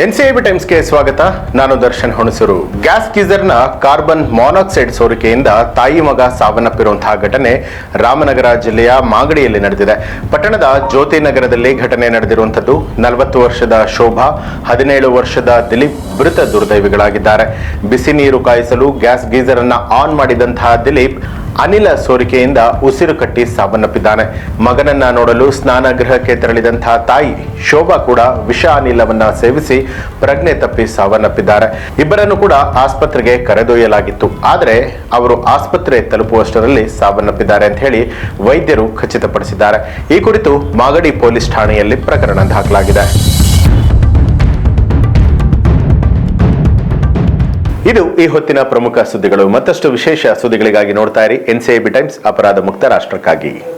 NCIB ಟೈಮ್ಸ್ಗೆ ಸ್ವಾಗತ. ನಾನು ದರ್ಶನ್ ಹುಣಸೂರು. ಗ್ಯಾಸ್ ಗೀಸರ್ನ ಕಾರ್ಬನ್ ಮಾನಾಕ್ಸೈಡ್ ಸೋರಿಕೆಯಿಂದ ತಾಯಿ ಮಗ ಸಾವನ್ನಪ್ಪಿರುವಂತಹ ಘಟನೆ ರಾಮನಗರ ಜಿಲ್ಲೆಯ ಮಾಗಡಿಯಲ್ಲಿ ನಡೆದಿದೆ. ಪಟ್ಟಣದ ಜ್ಯೋತಿ ನಗರದಲ್ಲಿ ಘಟನೆ ನಡೆದಿರುವಂಥದ್ದು. ನಲವತ್ತು ವರ್ಷದ ಶೋಭಾ, ಹದಿನೇಳು ವರ್ಷದ ದಿಲೀಪ್ ಮೃತ ದುರ್ದೈವಿಗಳಾಗಿದ್ದಾರೆ. ಬಿಸಿ ನೀರು ಕಾಯಿಸಲು ಗ್ಯಾಸ್ ಗೀಸರ್ ಅನ್ನ ಆನ್ ಮಾಡಿದಂತಹ ದಿಲೀಪ್ ಅನಿಲ ಸೋರಿಕೆಯಿಂದ ಉಸಿರು ಕಟ್ಟಿ ಸಾವನ್ನಪ್ಪಿದ್ದಾನೆ. ಮಗನನ್ನ ನೋಡಲು ಸ್ನಾನಗೃಹಕ್ಕೆ ತೆರಳಿದಂತಹ ತಾಯಿ ಶೋಭಾ ಕೂಡ ವಿಷ ಅನಿಲವನ್ನ ಸೇವಿಸಿ ಪ್ರಜ್ಞೆ ತಪ್ಪಿ ಸಾವನ್ನಪ್ಪಿದ್ದಾರೆ. ಇಬ್ಬರನ್ನು ಕೂಡ ಆಸ್ಪತ್ರೆಗೆ ಕರೆದೊಯ್ಯಲಾಗಿತ್ತು. ಆದರೆ ಅವರು ಆಸ್ಪತ್ರೆ ತಲುಪುವಷ್ಟರಲ್ಲಿ ಸಾವನ್ನಪ್ಪಿದ್ದಾರೆ ಅಂತ ಹೇಳಿ ವೈದ್ಯರು ಖಚಿತಪಡಿಸಿದ್ದಾರೆ. ಈ ಕುರಿತು ಮಾಗಡಿ ಪೊಲೀಸ್ ಠಾಣೆಯಲ್ಲಿ ಪ್ರಕರಣ ದಾಖಲಾಗಿದೆ. ಇದು ಈ ಹೊತ್ತಿನ ಪ್ರಮುಖ ಸುದ್ದಿಗಳು. ಮತ್ತಷ್ಟು ವಿಶೇಷ ಸುದ್ದಿಗಳಿಗಾಗಿ ನೋಡ್ತಾ ಇರಿ. ಎನ್ಸಿಐಬಿ ಟೈಮ್ಸ್, ಅಪರಾಧ ಮುಕ್ತ ರಾಷ್ಟ್ರಕ್ಕಾಗಿ.